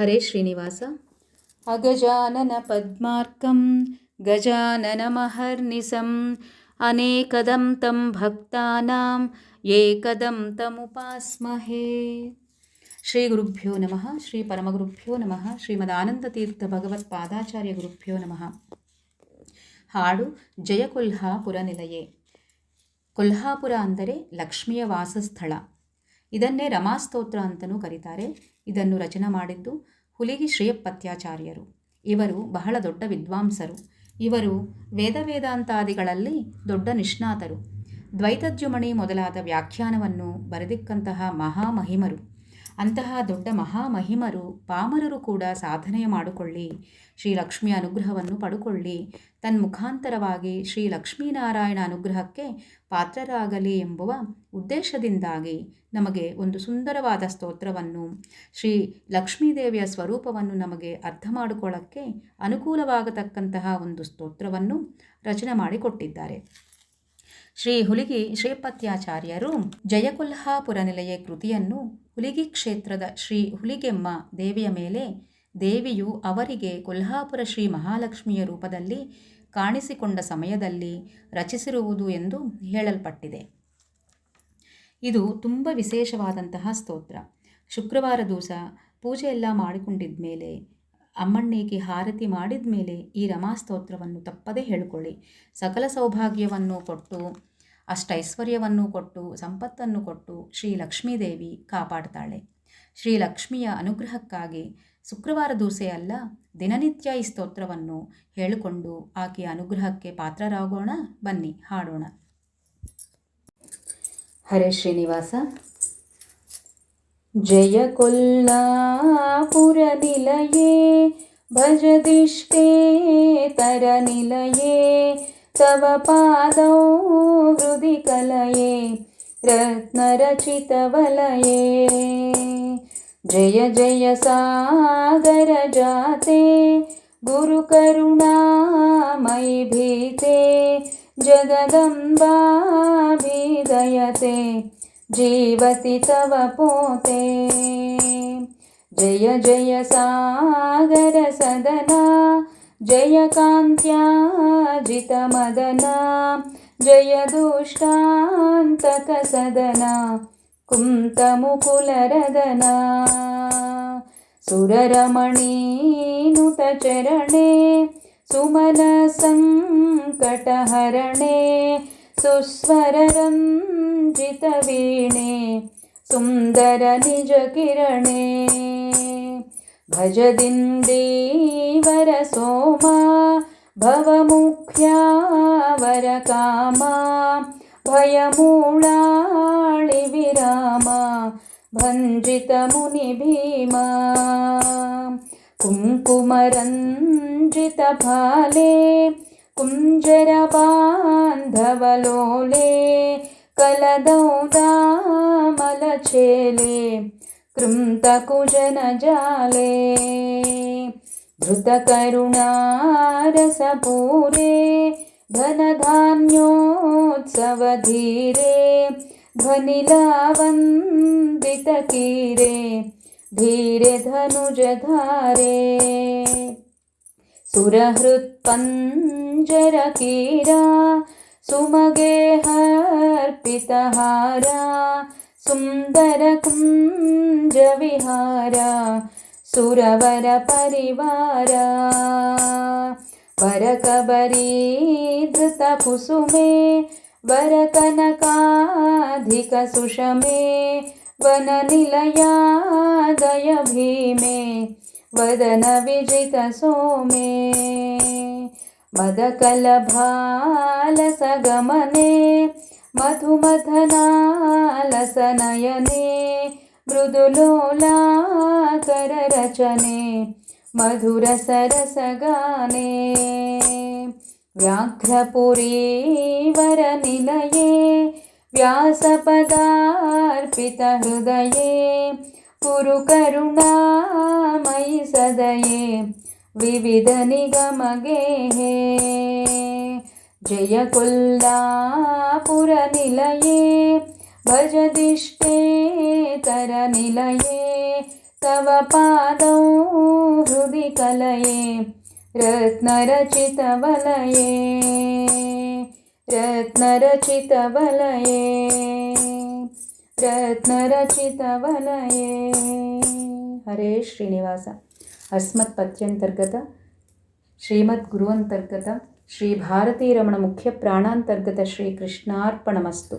ಹರೇ ಶ್ರೀನಿವಾಸ. ಅಗಜಾನನ ಪದ್ಮಾರ್ಕಂ ಗಜಾನನಮಹರ್ನಿಶಂ ಅನೇಕದಂ ತಂ ಭಕ್ತಾನಾಂ, ಏಕದಂ ತಮುಪಾಸ್ಮಹೇ. ಶ್ರೀ ಗುರುಭ್ಯೋ ನಮಃ, ಶ್ರೀ ಪರಮಗುರುಭ್ಯೋ ನಮಃ ಶ್ರೀಮದಾನಂದತೀರ್ಥ ಭಗವತ್ಪಾದಾಚಾರ್ಯ ಗುರುಭ್ಯೋ ನಮಃ. ಹಾಡು ಜಯ ಕೊಲ್ಹಾಪುರ ನಿಲಯೇ. ಕೊಲ್ಹಾಪುರ ಅಂದರೆ ಲಕ್ಷ್ಮಿಯ ವಾಸಸ್ಥಳ. ಇದನ್ನೇ ರಮಾಸ್ತೋತ್ರ ಅಂತಲೂ ಕರೀತಾರೆ. ಇದನ್ನು ರಚನೆ ಮಾಡಿದ್ದು ಹುಲಿಗಿ ಶ್ರೀಪತ್ಯಾಚಾರ್ಯರು ಇವರು ಬಹಳ ದೊಡ್ಡ ವಿದ್ವಾಂಸರು. ಇವರು ವೇದ ವೇದಾಂತಾದಿಗಳಲ್ಲಿ ದೊಡ್ಡ ನಿಷ್ಣಾತರು. ದ್ವೈತಜ್ಯುಮಣಿ ಮೊದಲಾದ ವ್ಯಾಖ್ಯಾನವನ್ನು ಬರೆದಿಕ್ಕಂತಹ ಮಹಾಮಹಿಮರು. ಅಂತಹ ದೊಡ್ಡ ಮಹಾಮಹಿಮರು ಪಾಮರರು ಕೂಡ ಸಾಧನೆಯ ಮಾಡಿಕೊಳ್ಳಿ. ಶ್ರೀ ಲಕ್ಷ್ಮಿಯ ಅನುಗ್ರಹವನ್ನು ಪಡುಕೊಳ್ಳಿ. ತನ್ಮುಖಾಂತರವಾಗಿ ಶ್ರೀ ಲಕ್ಷ್ಮೀನಾರಾಯಣ ಅನುಗ್ರಹಕ್ಕೆ ಪಾತ್ರರಾಗಲಿ ಎಂಬುವ ಉದ್ದೇಶದಿಂದಾಗಿ ನಮಗೆ ಒಂದು ಸುಂದರವಾದ ಸ್ತೋತ್ರವನ್ನು, ಶ್ರೀ ಲಕ್ಷ್ಮೀದೇವಿಯ ಸ್ವರೂಪವನ್ನು ನಮಗೆ ಅರ್ಥ ಮಾಡಿಕೊಳ್ಳೋಕ್ಕೆ ಅನುಕೂಲವಾಗತಕ್ಕಂತಹ ಒಂದು ಸ್ತೋತ್ರವನ್ನು ರಚನೆ ಮಾಡಿಕೊಟ್ಟಿದ್ದಾರೆ. ಶ್ರೀ ಹುಲಿಗಿ ಶ್ರೀಪತ್ಯಾಚಾರ್ಯರು ಜಯಕೊಲ್ಹಾಪುರ ನಿಲಯ ಕೃತಿಯನ್ನು ಹುಲಿಗಿ ಕ್ಷೇತ್ರದ ಶ್ರೀ ಹುಲಿಗೆಮ್ಮ ದೇವಿಯ ಮೇಲೆ ದೇವಿಯು ಅವರಿಗೆ ಕೊಲ್ಹಾಪುರ ಶ್ರೀ ಮಹಾಲಕ್ಷ್ಮಿಯ ರೂಪದಲ್ಲಿ ಕಾಣಿಸಿಕೊಂಡ ಸಮಯದಲ್ಲಿ ರಚಿಸಿರುವುದು ಎಂದು ಹೇಳಲ್ಪಟ್ಟಿದೆ. ಇದು ತುಂಬ ವಿಶೇಷವಾದಂತಹ ಸ್ತೋತ್ರ. ಶುಕ್ರವಾರ ದಿವಸ ಪೂಜೆ ಎಲ್ಲ ಮಾಡಿಕೊಂಡಿದ್ದ ಮೇಲೆ, ಅಮ್ಮಣ್ಣಿಗೆ ಹಾರತಿ ಮಾಡಿದ ಮೇಲೆ ಈ ರಮಾಸ್ತೋತ್ರವನ್ನು ತಪ್ಪದೇ ಹೇಳಿಕೊಳ್ಳಿ. ಸಕಲ ಸೌಭಾಗ್ಯವನ್ನು ಕೊಟ್ಟು ಅಷ್ಟೈಶ್ವರ್ಯವನ್ನು ಕೊಟ್ಟು, ಸಂಪತ್ತನ್ನು ಕೊಟ್ಟು ಶ್ರೀ ಲಕ್ಷ್ಮೀದೇವಿ ಕಾಪಾಡ್ತಾಳೆ. ಶ್ರೀ ಲಕ್ಷ್ಮಿಯ ಅನುಗ್ರಹಕ್ಕಾಗಿ ಶುಕ್ರವಾರ ದೂಸೆ ಅಲ್ಲ, ದಿನನಿತ್ಯ ಈ ಸ್ತೋತ್ರವನ್ನು ಹೇಳಿಕೊಂಡು ಆಕೆಯ ಅನುಗ್ರಹಕ್ಕೆ ಪಾತ್ರರಾಗೋಣ. ಬನ್ನಿ, ಹಾಡೋಣ. ಹರೇ ಶ್ರೀನಿವಾಸ. ಜಯ ಕೊಲ್ಲಾಪುರ ನಿಲಯೇ ಭಜದಿಷ್ಟೇ ತರ ನಿಲಯೇ तव पादौ हृदि कलये रत्नरचितवलये। जय जय सागरजाते गुरुकरुणामयि भीते जगदम्बाभिदयते जीवति तव पोते। जय जय सागरसदना जयकान्त्याजितमदना जयदुष्टान्तकसदना कुन्तमुकुलरदना। सुररमणीनुतचरणे सुमनसङ्कटहरणे सुस्वररञ्जितवीणे सुन्दरनिजकिरणे भजदिन्दीवर सोमा भवमुख्यावरकामा भयमूळाळिविरामा भञ्जितमुनिभीमा कुङ्कुमरञ्जितफाले कुञ्जरबान्धवलोले कलदौदामलचेले कृन्तकुजनजाले धृतकरुणारसपूरे धनधान्योत्सवधीरे ध्वनिलावन्दितकीरे धीरे धनुजधारे सुरहृत्पञ्जरकीरा सुमगेहर्पितहारा सुन्दरकुञ्जविहारा सुरवरपरिवारा वरकबरीधृतकुसुमे वरकनकाधिकसुषमे वननिलयादय भीमे वदनविजितसोमे मदकलभालसगमने मधुमथनालसनयने मृदुलोलाकररचने मधुरसरसगाने व्याघ्रपुरीवरनिलये व्यासपदार्पितहृदये पुरुकरुणामयि सदये विविधनिगमगेः जयकोल्लापुरनिलये भजदिष्टेतरनिलये तव पादौ हृदि कलये रत्नरचितवलये रत्नरचितवलये रत्नरचितवलये हरे श्रीनिवास अस्मत्पथ्यन्तर्गत ಶ್ರೀಮದ್ ಗುರುವಂತರ್ಗತ ಶ್ರೀ ಭಾರತೀರಮಣ ಮುಖ್ಯ ಪ್ರಾಣಾಂತರ್ಗತ ಶ್ರೀ ಕೃಷ್ಣಾರ್ಪಣಮಸ್ತು